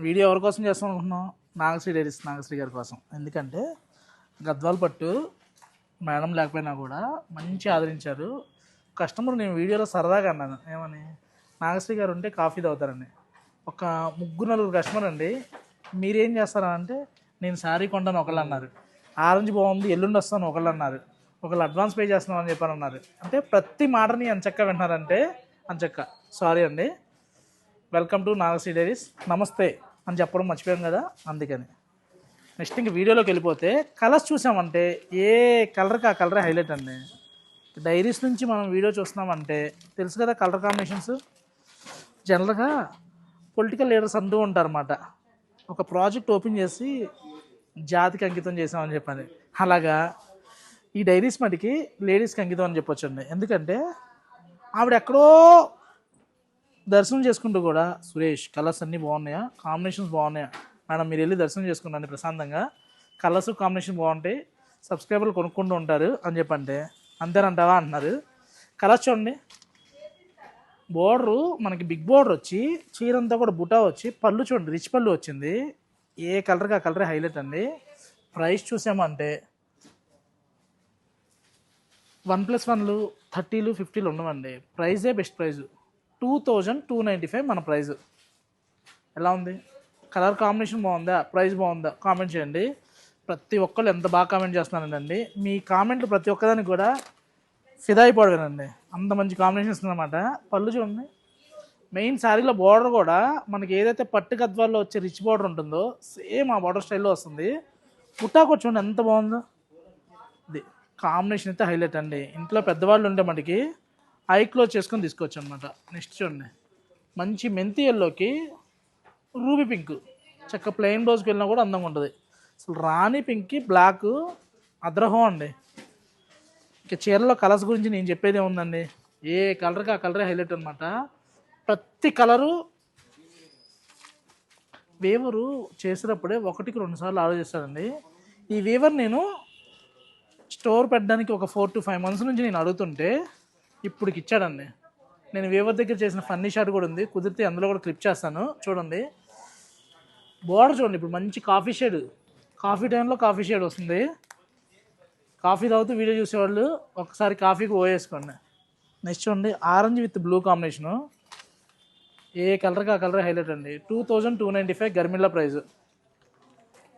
Video ఎవరి కోసం చేస్తాం అనుకుంటున్నాం? నాగశ్రీ డైరీస్ నాగశ్రీ గారి కోసం. ఎందుకంటే గద్వాల పట్టు మేడం లేకపోయినా కూడా మంచి ఆదరించారు. కస్టమర్ నేను వీడియోలో సరదాగా అన్నాను. ఏమని? నాగశ్రీ గారు ఉంటే కాఫీ తాగుతారని. ఒక ముగ్గురు నలుగురు కస్టమర్ అండి. మీరేం చేస్తారంటే నేను శారీ కొంటాను ఒకళ్ళు అన్నారు. ఆరెంజ్ బాగుంది ఎల్లుండి వస్తాను ఒకళ్ళు అన్నారు. ఒకళ్ళు అడ్వాన్స్ పే చేస్తున్నాం అని చెప్పారు అన్నారు. అంటే ప్రతి మాటని అంచక్క వింటున్నారంటే అంచక్క. సారీ అండి. Welcome to Nagasri diaries. Namaste అని చెప్పడం మర్చిపోయాం కదా అందుకని. నెక్స్ట్ ఇంక వీడియోలోకి వెళ్ళిపోతే కలర్స్ చూసామంటే ఏ కలర్కి ఆ కలరే హైలైట్ అండి. డైరీస్ నుంచి మనం వీడియో చూస్తున్నామంటే తెలుసు కదా కలర్ కాంబినేషన్స్? జనరల్గా పొలిటికల్ లీడర్స్ అంటూ ఉంటారన్నమాట. ఒక ప్రాజెక్ట్ ఓపెన్ చేసి జాతికి అంకితం చేసామని చెప్పని. అలాగా ఈ డైరీస్ మటుకి లేడీస్కి అంకితం అని చెప్పొచ్చండి. ఎందుకంటే ఆవిడ ఎక్కడో దర్శనం చేసుకుంటూ కూడా సురేష్ కలర్స్ అన్నీ బాగున్నాయా? కాంబినేషన్స్ బాగున్నాయా? మేడం మీరు వెళ్ళి దర్శనం చేసుకున్నాను ప్రశాంతంగా. కలర్స్ కాంబినేషన్ బాగుంటాయి సబ్స్క్రైబర్లు కొనుక్కుంటూ ఉంటారు అని చెప్పంటే అంతేనంటావా అంటున్నారు కలర్స్ చూడండి. బోర్డరు మనకి బిగ్ బోర్డర్ వచ్చి చీర అంతా కూడా బుటా వచ్చి పళ్ళు చూడండి రిచ్ పళ్ళు వచ్చింది. ఏ కలర్కి ఆ కలరే హైలైట్ అండి. ప్రైస్ చూసామంటే వన్ ప్లస్ వన్లు థర్టీలు ఫిఫ్టీలు ఉండవండి. ప్రైజే best price. Two thousand two ninety five మన ప్రైజ్. ఎలా ఉంది? కలర్ కాంబినేషన్ బాగుందా? ప్రైస్ బాగుందా? కామెంట్ చేయండి. ప్రతి ఒక్కరు ఎంత బాగా కామెంట్ చేస్తున్నారండి. మీ కామెంట్లు ప్రతి ఒక్కదానికి కూడా ఫిదా అయిపోవడమేనండి. అంత మంచి కాంబినేషన్స్ అనమాట పళ్ళు చూడండి. మెయిన్ శారీలో బార్డర్ కూడా మనకి ఏదైతే పట్టు గద్వాల్లో వచ్చే రిచ్ బార్డర్ ఉంటుందో సేమ్ ఆ బార్డర్ స్టైల్లో వస్తుంది. పుట్టాకు చూడండి ఎంత బాగుందో. ఇది కాంబినేషన్ అయితే హైలైట్ అండి. ఇంట్లో పెద్దవాళ్ళు ఉంటే మనకి ఐ క్లోజ్ చేసుకొని తీసుకోవచ్చు అనమాట నెక్స్ట్ చూడండి. మంచి మెంతి ఎల్లోకి రూబీ పింక్. చక్క ప్లెయిన్ బ్లౌజ్కి వెళ్ళినా కూడా అందంగా ఉంటుంది. అసలు రాణి పింక్కి బ్లాక్ అద్రహం అండి. ఇక చీరలో కలర్స్ గురించి నేను చెప్పేది ఏముందండి? ఏ కలర్కి ఆ కలరే హైలైట్ అనమాట ప్రతి కలరు వేవరు చేసేటప్పుడే ఒకటికి రెండు సార్లు ఆలోచిస్తానండి. ఈ వేవర్ నేను స్టోర్ పెట్టడానికి ఒక ఫోర్ టు ఫైవ్ మంత్స్ నుంచి నేను అడుగుతుంటే ఇప్పుడుకి ఇచ్చాడండి నేను వేవర్ దగ్గర చేసిన ఫన్నీ షాట్ కూడా ఉంది. కుదిరితే అందులో కూడా క్లిప్ చేస్తాను. చూడండి. బోర్డర్ చూడండి. ఇప్పుడు మంచి కాఫీ షేడ్. కాఫీ టైంలో కాఫీ షేడ్ వస్తుంది. కాఫీ తాగుతూ వీడియో చూసేవాళ్ళు ఒకసారి కాఫీకి ఓయేసుకోండి నెక్స్ట్ చూడండి. Orange with blue combination. ఏ కలర్కి ఆ కలర్ హైలైట్ అండి. Two thousand two ninety five Garmilla price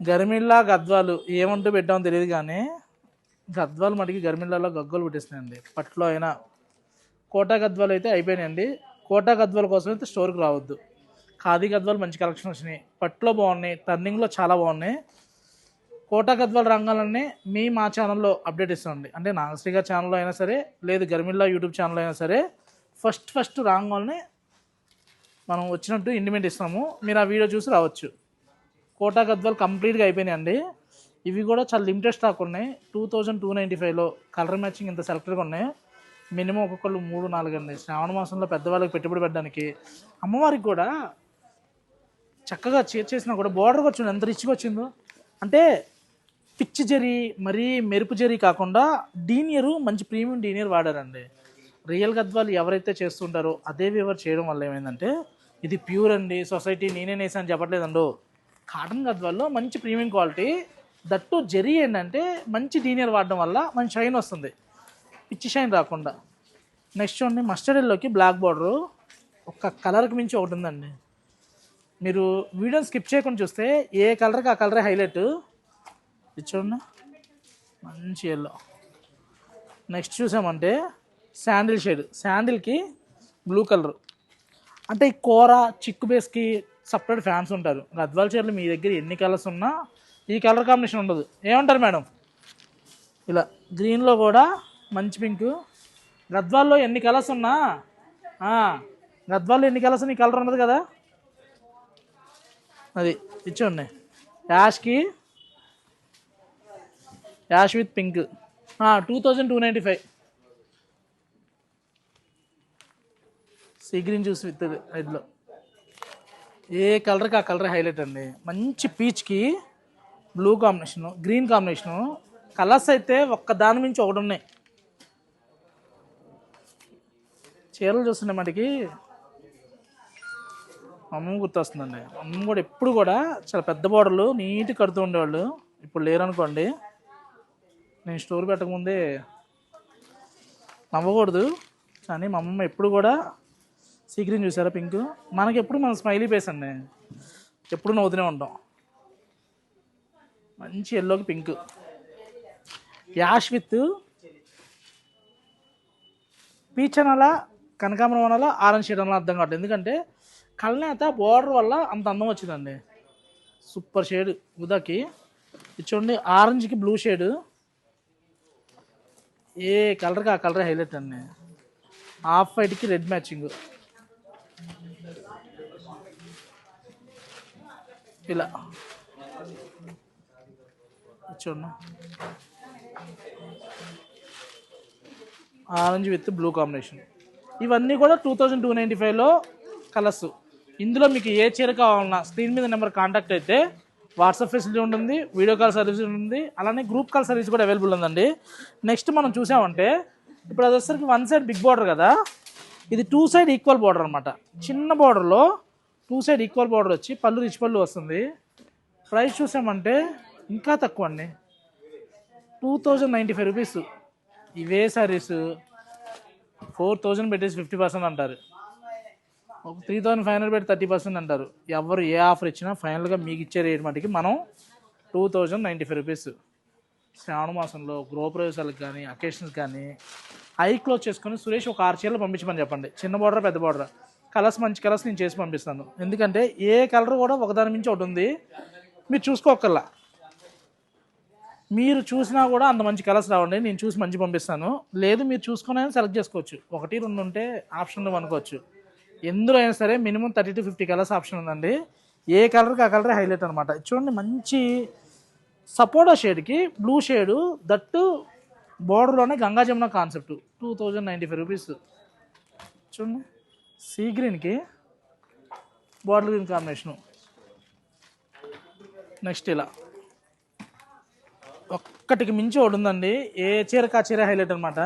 గర్మిల్లా గద్వాలు ఏమంటూ పెట్టామో తెలియదు కానీ గద్వాలు మటుకి గర్మిల్లాలో గగ్గోలు పెట్టేస్తున్నాయండి పట్లో అయినా కోటా గద్వాలు అయితే అయిపోయినాయండి. కోటా గద్వాల కోసం అయితే స్టోర్కి రావద్దు. ఖాదీ గద్వాలు మంచి కలెక్షన్ వచ్చినాయి. పట్టులో బాగున్నాయి. టర్నింగ్లో చాలా బాగున్నాయి. కోటా గద్వాల రంగాలన్నీ మీ మా ఛానల్లో అప్డేట్ ఇస్తామండి అంటే నాగశ్రీ గారి ఛానల్లో అయినా సరే లేదు గర్మిల్లా యూట్యూబ్ ఛానల్లో అయినా సరే ఫస్ట్ ఫస్ట్ రాంగాల్ని మనం వచ్చినట్టు ఇండిమెంట్ ఇస్తాము. మీరు ఆ వీడియో చూసి రావచ్చు. కోటా గద్వాలు కంప్లీట్గా అయిపోయినాయండి. ఇవి కూడా చాలా లిమిటెడ్ స్టాక్ ఉన్నాయి. టూ థౌజండ్ టూ నైంటీ ఫైవ్లో కలర్ మ్యాచింగ్ ఇంత సెలెక్టెడ్గా ఉన్నాయి. మినిమం ఒక్కొక్కళ్ళు మూడు నాలుగు అండి. శ్రావణ మాసంలో పెద్దవాళ్ళకి పెట్టుబడి పెట్టడానికి అమ్మవారికి కూడా చక్కగా చేసినా కూడా బోర్డర్ వచ్చింది ఎంత రిచ్గా వచ్చిందో. అంటే పిచ్చి జరి మరీ మెరుపు జరి కాకుండా డీనియరు మంచి ప్రీమియం డీనియర్ వాడారండి. రియల్ గద్వాలు ఎవరైతే చేస్తుంటారో అదే వివర్ చేయడం వల్ల ఏమైందంటే ఇది ప్యూర్ అండి. సొసైటీ నేనే నేసాను చెప్పట్లేదండో. కాటన్ గద్వాల్లో మంచి ప్రీమియం క్వాలిటీ దట్టు జరీ ఏంటంటే మంచి డీనియర్ వాడడం వల్ల మంచి షైన్ వస్తుంది. పిచ్చి షైన్ రాకుండా. నెక్స్ట్ చూడండి మస్టర్డ్ ఎల్లోకి బ్లాక్ బార్డరు. ఒక కలర్కి మించి ఒకటి ఉందండి. మీరు వీడియోని స్కిప్ చేయకుండా చూస్తే ఏ కలర్కి ఆ కలరే హైలైట్. ఇది చూడండి మంచి ఎల్లో నెక్స్ట్ చూసామంటే శాండిల్ షేడ్. శాండిల్కి బ్లూ కలర్. అంటే ఈ కూర చిక్కు బేస్కి సపరేట్ ఫ్యాన్స్ ఉంటారు. గద్వాల చీరలు మీ దగ్గర ఎన్ని కలర్స్ ఉన్నా ఈ కలర్ కాంబినేషన్ ఉండదు. ఏమంటారు మేడం? ఇలా గ్రీన్లో కూడా మంచి పింక్. గద్వాల్లో ఎన్ని కలర్స్ ఉన్నా గద్వాల్లో ఎన్ని కలర్స్ ఈ కలర్ ఉన్నది కదా? అది ఇచ్చి Yaskhi ash with pink. Two thousand two ninety five. Sea green juice with ఐదులో ఏ కలర్కి ఆ కలర్ హైలైట్ అండి. మంచి పీచ్కి blue combination green combination. Colours అయితే ఒక్క దాని మించి ఒకటి ఉన్నాయి. చీరలు చూస్తుండే మటుకి అమ్మ గుర్తొస్తుందండి. అమ్మ కూడా ఎప్పుడు కూడా చాలా పెద్ద బోర్డర్లు నీట్ కడుతూ ఉండేవాళ్ళు. ఇప్పుడు లేరనుకోండి నేను స్టోర్ పెట్టకముందే నవ్వకూడదు. కానీ మా అమ్మమ్మ ఎప్పుడు కూడా సీక్రెట్ చూసారా పింక్? మనకి ఎప్పుడు మన స్మైలీ ఫేస్ అండి. ఎప్పుడు నవ్వుతూనే ఉంటాం. మంచి ఎల్లోకి పింక్. యాష్ విత్ పీచ్ అనాలా కనకాంబరం అనాలా ఆరెంజ్ షేడ్ అనాలా అర్థం కావట్లేదు. ఎందుకంటే కళ్ళనేత బోర్డర్ వల్ల అంత అందం వచ్చిందండి. సూపర్ షేడ్ ఉదాకి. చూడండి ఆరెంజ్కి బ్లూ షేడ్ ఏ కలర్కి ఆ కలర్ హైలైట్ అండి. హాఫ్ వైట్కి రెడ్ మ్యాచింగ్ ఇలా. చూడండి. ఆరెంజ్ విత్ బ్లూ కాంబినేషన్ ఇవన్నీ కూడా టూ థౌజండ్ టూ నైంటీ ఫైవ్లో కలర్స్. ఇందులో మీకు ఏ చీర కావాలన్నా స్క్రీన్ మీద నెంబర్ కాంటాక్ట్ అయితే వాట్సాప్ ఫెసిలిటీ ఉంటుంది వీడియో కాల్ సర్వీస్ ఉంటుంది అలానే గ్రూప్ కాల్ సర్వీస్ కూడా అవైలబుల్ ఉందండి. నెక్స్ట్ మనం చూసామంటే ఇప్పుడు అది వచ్చేసరికి వన్ సైడ్ బిగ్ బార్డర్ కదా ఇది టూ సైడ్ ఈక్వల్ బార్డర్ అనమాట చిన్న బార్డర్లో టూ సైడ్ ఈక్వల్ బార్డర్ వచ్చి పళ్ళు రిచ్ పళ్ళు వస్తుంది. ప్రైస్ చూసామంటే ఇంకా తక్కువ అండి. Two thousand ninety five rupees. ఇవే సారీస్ ఫోర్ థౌజండ్ పెట్టేసి ఫిఫ్టీ పర్సెంట్ అంటారు. ఒక త్రీ థౌసండ్ ఫైవ్ హండ్రెడ్ పెట్టి థర్టీ పర్సెంట్ అంటారు. ఎవరు ఏ ఆఫర్ ఇచ్చినా ఫైనల్గా మీకు ఇచ్చే రేట్ మటుకి మనం two thousand ninety five rupees Shravana మాసంలో గృహప్రవేశాలకు కానీ అకేషన్స్ కానీ ఐ క్లోజ్ చేసుకొని సురేష్ ఒక ఆరు చీరలు పంపించమని చెప్పండి. చిన్న బార్డర్ పెద్ద బార్డర్? కలర్స్ మంచి కలర్స్ నేను చేసి పంపిస్తాను. ఎందుకంటే ఏ కలర్ కూడా ఒకదాని మించి ఒకటి ఉంది. మీరు చూసుకోకల్లా మీరు చూసినా కూడా అంత మంచి కలర్స్ రావండి. నేను చూసి మంచి పంపిస్తాను. లేదు మీరు చూసుకుని అయినా సెలెక్ట్ చేసుకోవచ్చు. ఒకటి రెండు ఉంటే ఆప్షన్లు అనుకోవచ్చు. ఎందులో అయినా సరే minimum thirty two fifty colours option ఉందండి. ఏ కలర్కి ఆ కలరే హైలైట్ అనమాట చూడండి మంచి సపోటా షేడ్కి blue shade that బోర్డర్లోనే Ganga Jamuna concept two thousand ninety five rupees చూడండి సీ గ్రీన్కి బాటిల్ గ్రీన్ కాంబినేషను నెక్స్ట్ ఇలా. ఒక్కటికి మించి ఒకటి ఉందండి. ఏ చీరకు చీర హైలైట్ అనమాట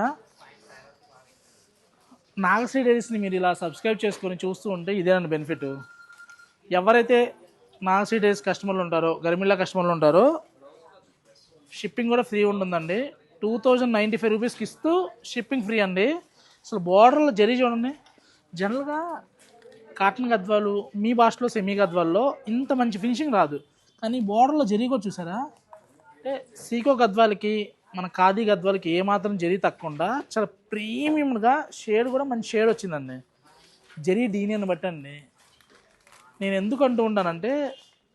నాగశ్రీ డైరీస్ని మీరు ఇలా సబ్స్క్రైబ్ చేసుకొని చూస్తూ ఉంటే ఇదేనండి బెనిఫిట్ ఎవరైతే నాగశ్రీ డైరీస్ కస్టమర్లు ఉంటారో గరిమిల్లా కస్టమర్లు ఉంటారో షిప్పింగ్ కూడా ఫ్రీ ఉంటుందండి. టూ థౌజండ్ నైంటీ ఫైవ్ రూపీస్కి ఇస్తూ షిప్పింగ్ ఫ్రీ అండి. అసలు బోర్డర్లో జరీ చూడండి. జనరల్గా కాటన్ గద్వాలు మీ భాషలో సెమీ గద్వాల్లో ఇంత మంచి ఫినిషింగ్ రాదు. కానీ బార్డర్లో జరిగి కూడా చూసారా? అంటే సీకో గద్వాలకి మన ఖాదీ గద్వాలకి ఏమాత్రం జరీ తక్కకుండా చాలా ప్రీమియంగా షేడ్ కూడా మంచి షేడ్ వచ్చిందండి. జరీ డీనియన్ బట్టండి నేను ఎందుకు అంటూ ఉంటానంటే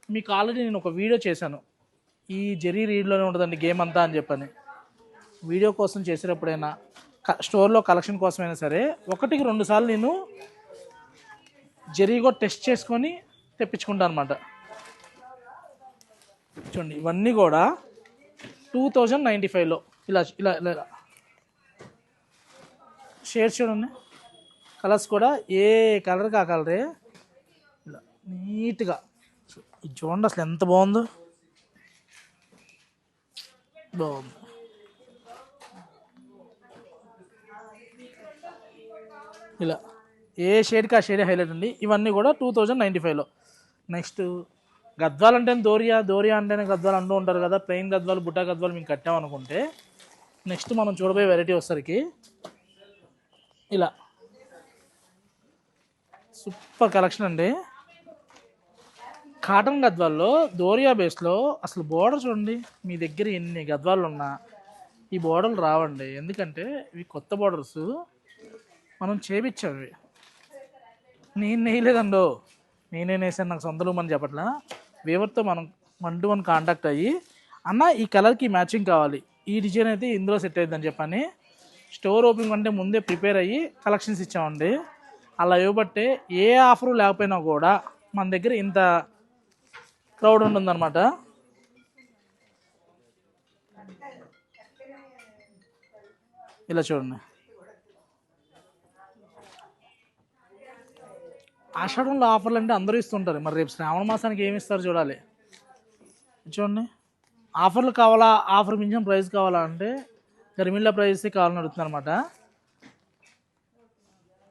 మీకు ఆల్రెడీ నేను ఒక వీడియో చేశాను. ఈ జరీ రీడ్లోనే ఉంటుందండి గేమ్ అంతా అని చెప్పని. వీడియో కోసం చేసేటప్పుడైనా క- స్టోర్లో కలెక్షన్ కోసమైనా సరే ఒకటికి రెండు సార్లు నేను జరీ కూడా టెస్ట్ చేసుకొని తెప్పించుకుంటాను అనమాట చూడండి ఇవన్నీ కూడా టూ థౌజండ్ నైంటీ ఫైవ్లో. ఇలా ఇలా ఇలా. ఇలా. షేడ్స్ చూడండి కలర్స్ కూడా ఏ కలర్కి ఆ కలరే ఇలా నీట్గా. ఇది చూడండి అసలు ఎంత బాగుందో. బాగుంది. ఇలా. ఏ షేడ్కి ఆ షేడ్ హైలైట్ అండి. ఇవన్నీ కూడా టూ థౌజండ్ నైంటీ ఫైవ్లో. నెక్స్ట్ గద్వాలు అంటే దోరియా? దోరియా అంటేనే గద్వాలు అంటూ ఉంటారు కదా. ప్లెయిన్ గద్వాలు బుట్టా గద్వాలు మేము కట్టామనుకుంటే నెక్స్ట్ మనం చూడబోయే వెరైటీ వచ్చేసరికి ఇలా. సూపర్ కలెక్షన్ అండి. కాటన్ గద్వాల్లో దోరియా బేస్లో అసలు బోర్డర్ చూడండి. మీ దగ్గర ఎన్ని గద్వాలు ఉన్నా ఈ బోర్డర్లు రావండి. ఎందుకంటే ఇవి కొత్త బోర్డర్స్ మనం చేపించాం ఇవి. నేను నేయలేదండో. నేనే నేసాను నాకు సొంత రూమ్ అని చెప్పట్లా. వేవర్తో మనం వన్ టు వన్ కాంటాక్ట్ అయ్యి అన్న ఈ కలర్కి మ్యాచింగ్ కావాలి. ఈ డిజైన్ అయితే ఇందులో సెట్ అవుతుందని చెప్పని స్టోర్ ఓపెనింగ్ అంటే ముందే ప్రిపేర్ అయ్యి కలెక్షన్స్ ఇచ్చామండి. అలా ఇవ్వబట్టే ఏ ఆఫరు లేకపోయినా కూడా మన దగ్గర ఇంత క్రౌడ్ ఉంటుందన్నమాట. ఇలా చూడండి. ఆషాఢంలో ఆఫర్లు అంటే అందరూ ఇస్తుంటారు. మరి రేపు శ్రావణ మాసానికి ఏమి ఇస్తారు చూడాలి. చూడండి. ఆఫర్లు కావాలా? ఆఫర్ మించిన ప్రైస్ కావాలా అంటే గరిమిళ్ళ ప్రైస్ కావాలని అడుగుతున్నారు అనమాట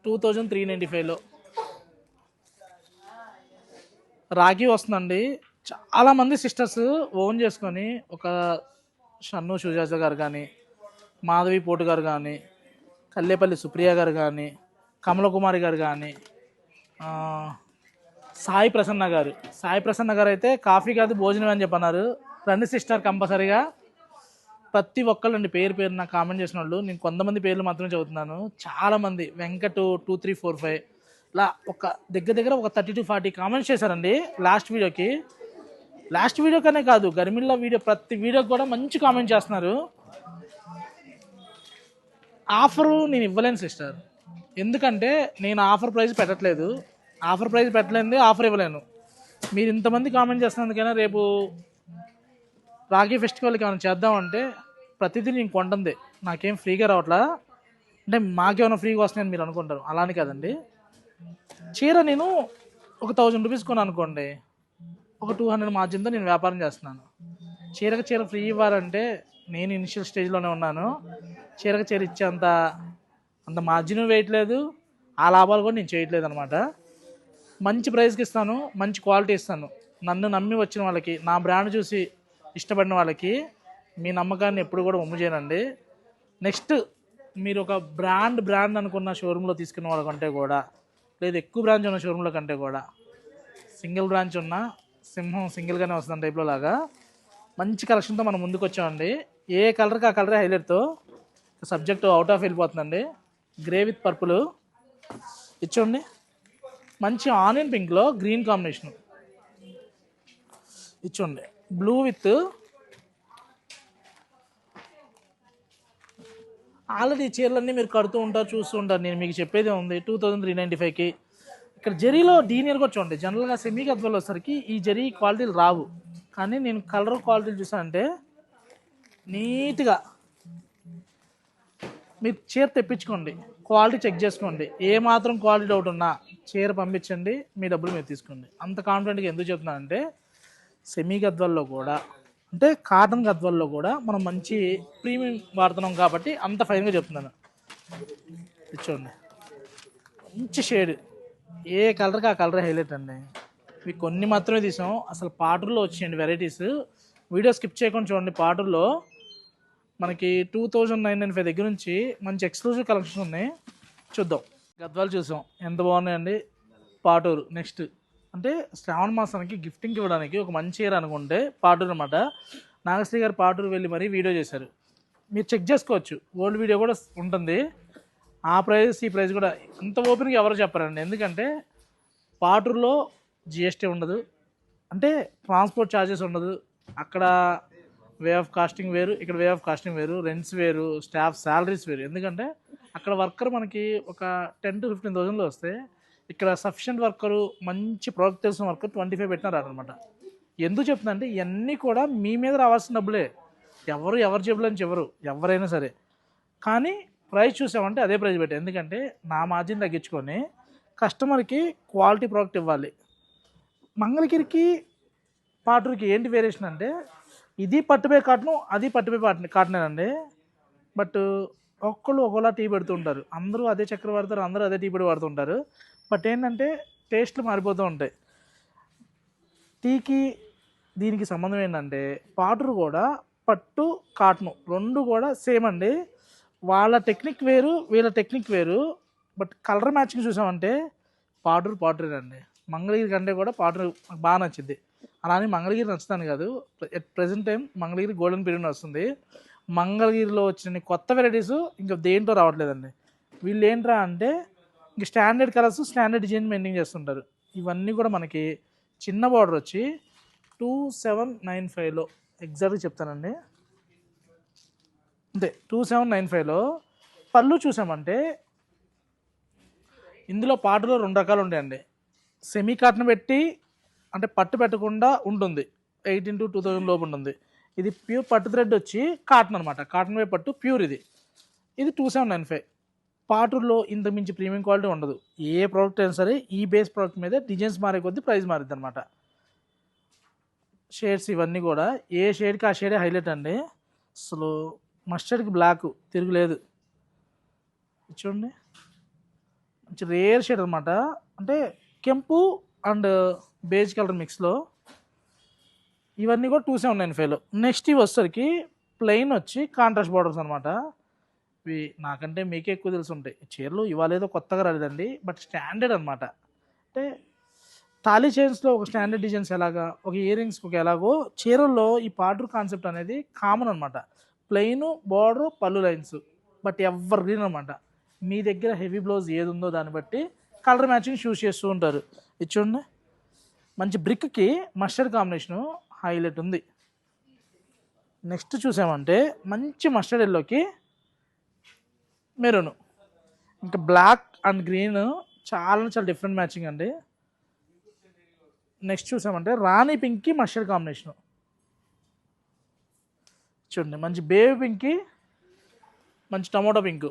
టూ థౌజండ్ త్రీ నైంటీ ఫైవ్లో. రాఖీ వస్తుందండి. చాలామంది సిస్టర్స్ ఓన్ చేసుకొని ఒక షన్ను సుజాత గారు కానీ మాధవి పోటు గారు కానీ కల్లేపల్లి సుప్రియ గారు కానీ కమలకుమారి గారు కానీ సాయి ప్రసన్న గారు. సాయి ప్రసన్న గారు అయితే కాఫీ కాదు భోజనం అని చెప్పన్నారు. రండి సిస్టర్ కంపల్సరీగా. ప్రతి ఒక్కళ్ళండి పేరు పేరు నాకు కామెంట్ చేసిన వాళ్ళు నేను కొంతమంది పేర్లు మాత్రమే చదువుతున్నాను. చాలామంది Venkat two three four five. ఇలా ఒక దగ్గర దగ్గర ఒక థర్టీ టు ఫార్టీ కామెంట్స్ చేశారండి లాస్ట్ వీడియోకి. లాస్ట్ వీడియో కనే కాదు గర్మిల్లా వీడియో ప్రతి వీడియోకి కూడా మంచి కామెంట్ చేస్తున్నారు. ఆఫరు నేను ఇవ్వలేను సిస్టర్. ఎందుకంటే నేను ఆఫర్ ప్రైస్ పెట్టట్లేదు. ఆఫర్ ప్రైస్ పెట్టలేనిది ఆఫర్ ఇవ్వలేను. మీరు ఇంతమంది కామెంట్ చేస్తున్నందుకైనా రేపు రాఖీ ఫెస్టివల్కి ఏమైనా చేద్దామంటే ప్రతిదీ నేను కొండంది. నాకేం ఫ్రీగా రావట్లా? అంటే మాకేమైనా ఫ్రీగా వస్తున్నాయని మీరు అనుకుంటారు. అలానే కదండి. చీర నేను ఒక థౌజండ్ రూపీస్ కొన్నాను అనుకోండి. ఒక టూ హండ్రెడ్ మార్జిన్తో నేను వ్యాపారం చేస్తున్నాను. చీరకు చీర ఫ్రీ ఇవ్వాలంటే నేను ఇనిషియల్ స్టేజ్లోనే ఉన్నాను. చీరకు చీర ఇచ్చేంత అంత మార్జిన్ వేయట్లేదు ఆ లాభాలు కూడా నేను చేయట్లేదు అనమాట మంచి ప్రైస్కి ఇస్తాను మంచి క్వాలిటీ ఇస్తాను. నన్ను నమ్మి వచ్చిన వాళ్ళకి నా బ్రాండ్ చూసి ఇష్టపడిన వాళ్ళకి మీ నమ్మకాన్ని ఎప్పుడు కూడా ఒమ్ము చేయనండి. నెక్స్ట్ మీరు ఒక బ్రాండ్ బ్రాండ్ అనుకున్న షోరూంలో తీసుకున్న వాళ్ళకంటే కూడా లేదు ఎక్కువ బ్రాంచ్ ఉన్న షోరూంలో కంటే కూడా సింగిల్ బ్రాంచ్ ఉన్న సింహం సింగిల్గానే వస్తుంది టైప్లో లాగా మంచి కలెక్షన్తో మనం ముందుకు వచ్చామండి. ఏ కలర్కి ఆ కలరే హైలైట్తో సబ్జెక్ట్ అవుట్ ఆఫ్ వెళ్ళిపోతుందండి. గ్రే విత్ పర్పుల్ ఇచ్చోండి మంచి ఆనియన్ పింక్లో గ్రీన్ కాంబినేషన్. ఇచ్చోండి. బ్లూ విత్ ఆల్రెడీ చీరలన్నీ మీరు కడుతూ ఉంటారు చూస్తూ ఉంటారు. నేను మీకు చెప్పేదే ఉంది టూ థౌజండ్ త్రీ నైంటీ ఫైవ్కి. ఇక్కడ జరీలో డీనియర్ కూడా చూడండి. జనరల్గా సెమీ గద్వాలు వచ్చేసరికి ఈ జరీ క్వాలిటీలు రావు. కానీ నేను కలర్ క్వాలిటీలు చూసానంటే నీట్గా మీరు చీర తెప్పించుకోండి. క్వాలిటీ చెక్ చేసుకోండి. ఏ మాత్రం క్వాలిటీ డౌట్ ఉన్నా చీర పంపించండి మీ డబ్బులు మీరు తీసుకోండి. అంత కాన్ఫిడెంట్గా ఎందుకు చెప్తున్నానంటే సెమీ గద్వాల్లో కూడా అంటే కాటన్ గద్వాల్లో కూడా మనం మంచి ప్రీమియం వాడుతున్నాం కాబట్టి అంత ఫైన్గా చెప్తున్నాను. ఇచ్చోండి మంచి షేడ్ ఏ కలర్కి ఆ కలర్ హైలైట్ అండి. మీకు కొన్ని మాత్రమే తీసాం. అసలు పాటల్లో వచ్చేయండి వెరైటీస్ వీడియో స్కిప్ చేయకుండా చూడండి పాటల్లో. మనకి two thousand nine nine five దగ్గర నుంచి మంచి ఎక్స్క్లూజివ్ కలెక్షన్ ఉన్నాయి. చూద్దాం. గద్వాలు చూసాం. ఎంత బాగున్నాయండి? పాటూరు. నెక్స్ట్ అంటే శ్రావణ మాసానికి గిఫ్టింగ్ ఇవ్వడానికి ఒక మంచి ఇయర్ అనుకుంటే పాటూరు అనమాట నాగశ్రీ గారు పాటూరు వెళ్ళి మరీ వీడియో చేశారు. మీరు చెక్ చేసుకోవచ్చు. ఓల్డ్ వీడియో కూడా ఉంటుంది. ఆ ప్రైజెస్ ఈ ప్రైస్ కూడా అంత ఓపెన్గా ఎవరు చెప్పారండి. ఎందుకంటే పాటూరులో జిఎస్టీ ఉండదు. అంటే ట్రాన్స్పోర్ట్ ఛార్జెస్ ఉండదు. అక్కడ వే ఆఫ్ కాస్టింగ్ వేరు ఇక్కడ వే ఆఫ్ కాస్టింగ్ వేరు రెంట్స్ వేరు స్టాఫ్ శాలరీస్ వేరు. ఎందుకంటే అక్కడ వర్కర్ మనకి ఒక టెన్ టు ఫిఫ్టీన్ థౌసండ్లో వస్తే ఇక్కడ సఫిషియంట్ వర్కరు మంచి ప్రోడక్ట్ తెలిసిన వర్కర్ ట్వంటీ ఫైవ్ పెట్టినారు అనమాట ఎందుకు చెప్తుందంటే ఇవన్నీ కూడా మీ మీద రావాల్సిన డబ్బులే. ఎవరు ఎవరు జేబులోంచి ఎవరు ఎవరైనా సరే. కానీ ప్రైస్ చూసామంటే అదే ప్రైస్ పెట్టి ఎందుకంటే నా మార్జిన్ తగ్గించుకొని కస్టమర్కి క్వాలిటీ ప్రోడక్ట్ ఇవ్వాలి. మంగళగిరికి పాటూరుకి ఏంటి వేరియేషన్ అంటే ఇది పట్టుపై కాటను అది పట్టుపై కాటనే కాటనేనండి. బట్ ఒక్కళ్ళు ఒకలా టీ పెడుతుంటారు. అందరూ అదే చక్కెర వాడతారు అందరూ అదే టీ పొడి వాడుతుంటారు. బట్ ఏంటంటే టేస్ట్లు మారిపోతూ ఉంటాయి. టీకి దీనికి సంబంధం ఏంటంటే పాటరు కూడా పట్టు కాటను రెండు కూడా సేమ్ అండి. వాళ్ళ టెక్నిక్ వేరు వీళ్ళ టెక్నిక్ వేరు. బట్ కలర్ మ్యాచింగ్ చూసామంటే పాటరు పాటరేనండి మంగళగిరి కంటే కూడా పాటరు బాగా నచ్చింది. అలా అని మంగళగిరి నచ్చుతాను కాదు. At present time Mangalagiri golden period వస్తుంది. మంగళగిరిలో వచ్చిన కొత్త వెరైటీస్ ఇంకా దేంట్లో రావట్లేదండి. వీళ్ళు ఏంట్రా అంటే ఇంక standard colours standard design maintain చేస్తుంటారు. ఇవన్నీ కూడా మనకి చిన్న బార్డర్ వచ్చి టూ సెవెన్ నైన్ ఫైవ్లో ఎగ్జాక్ట్గా చెప్తానండి. అంతే టూ సెవెన్ నైన్ ఫైవ్లో పళ్ళు చూసామంటే ఇందులో పాటలో రెండు రకాలు ఉంటాయండి. సెమీ కాటన్ పెట్టి అంటే పట్టు పెట్టకుండా ఉంటుంది. ఎయిటీన్ టు టూ థౌజండ్ లోపు ఉంటుంది. ఇది ప్యూర్ పట్టు థ్రెడ్ వచ్చి కాటన్ అనమాట కాటన్ వే పట్టు ప్యూర్ ఇది. ఇది టూ సెవెన్ నైన్ ఫైవ్ పాటూర్లో ఇంత మించి ప్రీమియం క్వాలిటీ ఉండదు. ఏ ప్రోడక్ట్ అయినా సరే ఈ బేస్ ప్రోడక్ట్ మీద డిజైన్స్ మారే కొద్దీ ప్రైస్ మారుద్ది అనమాట షేడ్స్ ఇవన్నీ కూడా. ఏ షేడ్కి ఆ షేడే హైలైట్ అండి? అసలు మస్టర్డ్కి బ్లాక్ తిరుగులేదు. చూడండి. మంచి రేర్ షేడ్ అనమాట అంటే కెంపు అండ్ బేజ్ కలర్ మిక్స్లో. ఇవన్నీ కూడా టూ సెవెన్ నైన్ ఫైవ్లో నెక్స్ట్ ఇవి వచ్చేసరికి ప్లెయిన్ వచ్చి కాంట్రాస్ట్ బార్డర్స్ అనమాట ఇవి నాకంటే మీకే ఎక్కువ తెలిసి ఉంటాయి. చీరలు ఇవాళ ఏదో కొత్తగా రాలేదండి బట్ స్టాండర్డ్ అనమాట అంటే తాళీ చైన్స్లో ఒక స్టాండర్డ్ డిజైన్స్ ఎలాగా ఒక ఇయర్ రింగ్స్కి ఒక ఎలాగో చీరల్లో ఈ పార్డర్ కాన్సెప్ట్ అనేది కామన్ అనమాట ప్లెయిన్ బార్డర్ పళ్ళు లైన్స్ బట్ ఎవర్ గ్రీన్ అనమాట మీ దగ్గర హెవీ బ్లౌజ్ ఏది ఉందో దాన్ని బట్టి కలర్ మ్యాచింగ్ చూస్ చేస్తూ ఉంటారు. ఇది చూడండి. మంచి బ్రిక్కి మస్టర్డ్ కాంబినేషను హైలైట్ ఉంది. నెక్స్ట్ చూసామంటే మంచి మస్టర్డ్ ఎల్లోకి మెరూన్. ఇంకా బ్లాక్ అండ్ గ్రీన్ చాలా చాలా డిఫరెంట్ మ్యాచింగ్ అండి. నెక్స్ట్ చూసామంటే రాణి పింక్కి మస్టర్డ్ కాంబినేషన్. చూడండి మంచి బేబీ పింక్కి మంచి tomato pink.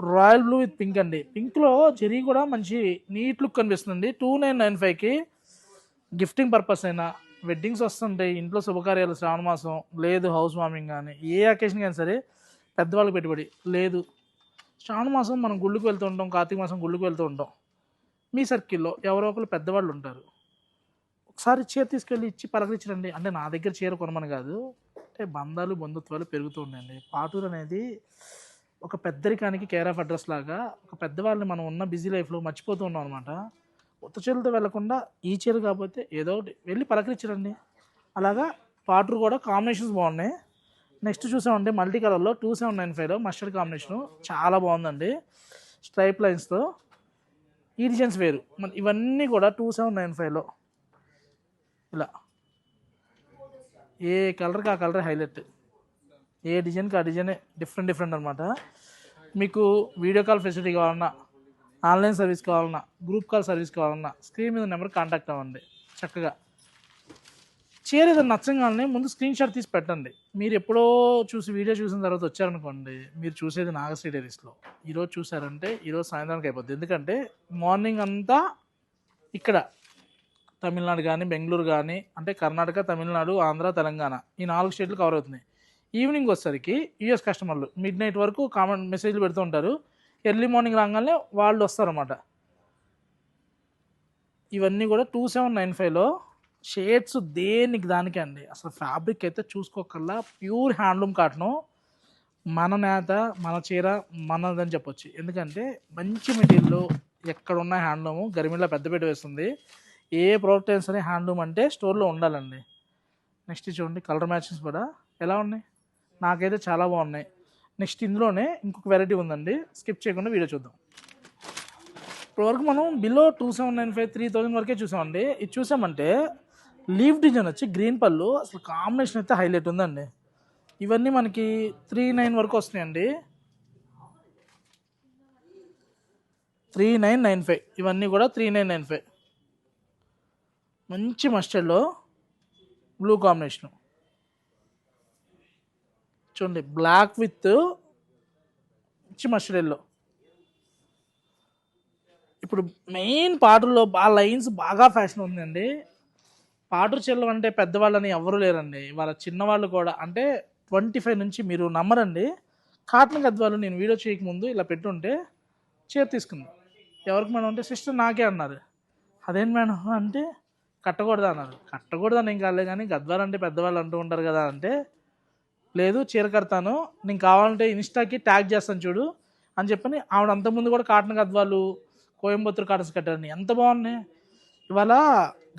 Royal blue with pink అండి. పింక్లో చెరీ కూడా మంచి నీట్ లుక్ కనిపిస్తుంది టూ నైన్ నైన్ ఫైవ్కి గిఫ్టింగ్ పర్పస్ అయినా. వెడ్డింగ్స్ వస్తుంటాయి. ఇంట్లో శుభకార్యాలు శ్రావణ మాసం. లేదు హౌస్ వార్మింగ్ కానీ. ఏ అకేషన్ కానీ సరే పెద్దవాళ్ళకి పెట్టుబడి. లేదు. శ్రావణ మాసం మనం గుళ్ళకి వెళ్తూ ఉంటాం. కార్తీక మాసం గుళ్ళకి వెళ్తూ ఉంటాం. మీ సర్కిల్లో ఎవరో ఒకరు పెద్దవాళ్ళు ఉంటారు. ఒకసారి చీర తీసుకెళ్ళి ఇచ్చి పలకరించండి. అంటే నా దగ్గర చీర కొనమని కాదు. అంటే బంధాలు బంధుత్వాలు పెరుగుతూ ఉన్నాయండి. పాటూరు అనేది ఒక పెద్దరికానికి కేర్ ఆఫ్ అడ్రస్ లాగా ఒక పెద్దవాళ్ళని మనం ఉన్న బిజీ లైఫ్లో మర్చిపోతూ ఉన్నాం అనమాట కొత్త చీరలతో వెళ్ళకుండా ఈ చీర కాకపోతే ఏదో ఒకటి వెళ్ళి పలకరించడండి అలాగా పాటర్ కూడా కాంబినేషన్స్ బాగున్నాయి. నెక్స్ట్ చూసామంటే మల్టీ కలర్లో టూ సెవెన్ నైన్ ఫైవ్లో మస్టర్డ్ కాంబినేషన్ చాలా బాగుందండి. స్ట్రైప్ లైన్స్తో ఈ డిజైన్స్ వేరు. మన ఇవన్నీ కూడా టూ సెవెన్ నైన్ ఫైవ్లో ఇలా. ఏ కలర్కి ఆ కలర్ హైలైట్ ఏ డిజైన్కి ఆ డిజైనే డిఫరెంట్ డిఫరెంట్ అనమాట మీకు వీడియో కాల్ ఫెసిలిటీ కావాలన్నా ఆన్లైన్ సర్వీస్ కావాలన్నా గ్రూప్ కాల్ సర్వీస్ కావాలన్నా స్క్రీన్ మీద నెంబర్ కాంటాక్ట్ అవ్వండి. చక్కగా. చీర ఏదైనా నచ్చగానే ముందు స్క్రీన్ షాట్ తీసి పెట్టండి. మీరు ఎప్పుడో చూసి వీడియో చూసిన తర్వాత వచ్చారనుకోండి మీరు చూసేది నాగశ్రీ డైరీస్లో ఈరోజు చూసారంటే ఈరోజు సాయంత్రానికి అయిపోద్ది. ఎందుకంటే మార్నింగ్ అంతా ఇక్కడ తమిళనాడు కానీ బెంగళూరు కానీ అంటే కర్ణాటక తమిళనాడు ఆంధ్ర తెలంగాణ ఈ నాలుగు స్టేట్లు కవర్ అవుతున్నాయి. ఈవినింగ్ వచ్చేసరికి యూఎస్ కస్టమర్లు మిడ్ నైట్ వరకు కామెంట్ మెసేజ్లు పెడుతూ ఉంటారు. ఎర్లీ మార్నింగ్ రాగానే వాళ్ళు వస్తారన్నమాట. ఇవన్నీ కూడా టూ సెవెన్ నైన్ ఫైవ్లో షేడ్స్ దేనికి దానికే అండి? అసలు ఫ్యాబ్రిక్ అయితే చూసుకోకల్లా. Pure handloom cotton. మన నేత మన చీర మనదని చెప్పొచ్చు. ఎందుకంటే మంచి మెటీరియల్ ఎక్కడ ఉన్న హ్యాండ్లూము గరిమిలా పెద్దపేట వేస్తుంది. ఏ ప్రోడక్ట్ అయినా సరే హ్యాండ్లూమ్ అంటే స్టోర్లో ఉండాలండి. నెక్స్ట్ చూడండి కలర్ మ్యాచెస్ కూడా. ఎలా ఉన్నాయి? నాకైతే చాలా బాగున్నాయి. నెక్స్ట్ ఇందులోనే ఇంకొక వెరైటీ ఉందండి. స్కిప్ చేయకుండా వీడియో చూద్దాం. ఇప్పటివరకు మనం below two seven nine five three thousand వరకే చూసామండి. ఇది చూసామంటే లీవ్ డిజైన్ వచ్చి గ్రీన్ పళ్ళు. అసలు కాంబినేషన్ అయితే హైలైట్ ఉందండి. ఇవన్నీ మనకి త్రీ నైన్ వరకు వస్తున్నాయండి. Three nine nine five. ఇవన్నీ కూడా త్రీ నైన్ నైన్ ఫైవ్. మంచి మస్టర్డ్లో బ్లూ కాంబినేషన్ చూడండి బ్లాక్ విత్ మంచి ఇప్పుడు మెయిన్ పాటల్లో బాగా లైన్స్ బాగా ఫ్యాషన్ ఉందండి. పాటలు చెల్లం అంటే పెద్దవాళ్ళని ఎవరు లేరండి. వాళ్ళ చిన్నవాళ్ళు కూడా అంటే ట్వంటీ ఫైవ్ నుంచి మీరు నమ్మరండి. కాటన్ గద్వాలు నేను వీడియో చేయకముందు ఇలా పెట్టుంటే చేతి తీసుకుంది. ఎవరికి మేడం అంటే సిస్టర్ నాకే అన్నారు. అదేం మేడం? అంటే కట్టకూడదు అన్నారు. కట్టకూడదని ఏం కాలే కానీ గద్వాలు అంటే పెద్దవాళ్ళు అంటూ ఉంటారు కదా అంటే లేదు చీర కడతాను నేను కావాలంటే ఇన్స్టాకి ట్యాగ్ చేస్తాను చూడు అని చెప్పని ఆవిడ అంతకుముందు కూడా కాటన్ గద్వాలు కోయంబత్తూరు కాటన్స్ కట్టారని. ఎంత బాగున్నాయి. ఇవాళ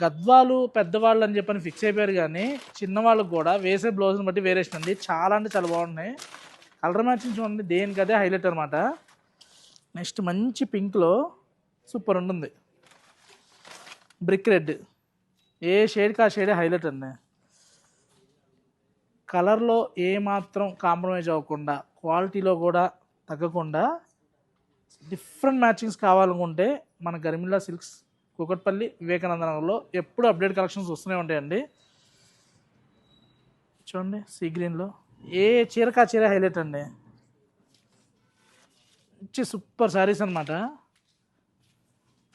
గద్వాలు పెద్దవాళ్ళు అని చెప్పని ఫిక్స్ అయిపోయారు కానీ చిన్నవాళ్ళకి కూడా వేసే బ్లౌజ్ని బట్టి వేరేషన్ ఉంది చాలా అంటే చాలా బాగున్నాయి. కలర్ మ్యాచింగ్ చూడండి దేనికి అదే హైలైట్ అనమాట నెక్స్ట్ మంచి పింక్లో సూపర్ ఉంటుంది బ్రిక్ రెడ్ ఏ షేడ్కి ఆ షేడే హైలైట్ అండి. కలర్లో ఏ మాత్రం కాంప్రమైజ్ అవ్వకుండా క్వాలిటీలో కూడా తగ్గకుండా డిఫరెంట్ మ్యాచింగ్స్ కావాలనుకుంటే మన గరిమిల్లా సిల్క్స్ కూకట్పల్లి వివేకానంద నగర్లో ఎప్పుడు అప్డేట్ కలెక్షన్స్ వస్తూనే ఉంటాయండి. చూడండి సీ గ్రీన్లో. ఏ చీరకా చీర హైలైట్ అండి. మంచి సూపర్ శారీస్ అనమాట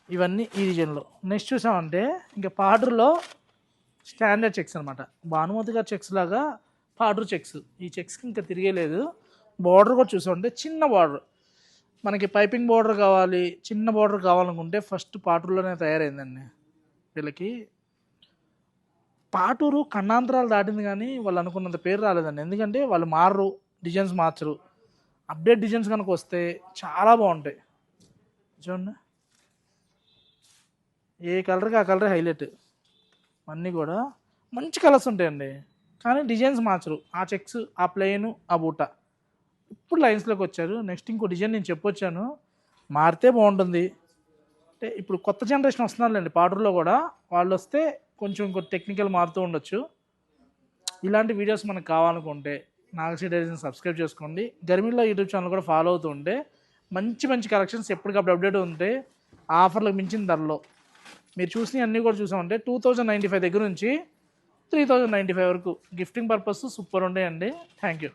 ఇవన్నీ ఈ రీజన్లో నెక్స్ట్ చూసామంటే ఇంకా పాడర్లో స్టాండర్డ్ చెక్స్ అనమాట భానుమతి గారి చెక్స్ లాగా బార్డర్ చెక్స్. ఈ చెక్స్కి ఇంకా తిరిగేలేదు బార్డర్ కూడా చూసామంటే చిన్న బార్డర్. మనకి పైపింగ్ బార్డర్ కావాలి చిన్న బార్డర్ కావాలనుకుంటే ఫస్ట్ పాటూరులోనే తయారైందండి వీళ్ళకి పాటూరు కన్నాంతరాలు దాటింది కానీ వాళ్ళు అనుకున్నంత పేరు రాలేదండి ఎందుకంటే వాళ్ళు మారరు డిజైన్స్ మార్చరు. అప్డేట్ డిజైన్స్ కనుక వస్తే చాలా బాగుంటాయి. చూడండి. ఏ కలర్కి ఆ కలర్ హైలైట్. అన్నీ కూడా మంచి కలర్స్ ఉంటాయండి. కానీ డిజైన్స్ మార్చరు. ఆ చెక్స్ ఆ ప్లేను ఆ బూట. ఇప్పుడు లైన్స్లోకి వచ్చారు. నెక్స్ట్ ఇంకో డిజైన్ నేను చెప్పొచ్చాను. మారితే బాగుంటుంది. అంటే ఇప్పుడు కొత్త జనరేషన్ వస్తున్నారులేండి పాడర్లో కూడా. వాళ్ళు వస్తే కొంచెం ఇంకో టెక్నికల్ మారుతూ ఉండొచ్చు. ఇలాంటి వీడియోస్ మనకు కావాలనుకుంటే నాగశ్రీ డైరీస్ని సబ్స్క్రైబ్ చేసుకోండి. గర్మిల్లో యూట్యూబ్ ఛానల్ కూడా ఫాలో అవుతూ ఉంటే మంచి మంచి కలెక్షన్స్ ఎప్పటికప్పుడు అప్డేట్ ఉంటే ఆఫర్లకు మించిన ధరలో. మీరు చూసినవి అన్నీ కూడా చూసామంటే టూ థౌజండ్ నైంటీ ఫైవ్ దగ్గర నుంచి త్రీ థౌజండ్ నైంటీ ఫైవ్ వరకు. గిఫ్టింగ్ పర్పస్ సూపర్ ఉంటాయండి థ్యాంక్ యూ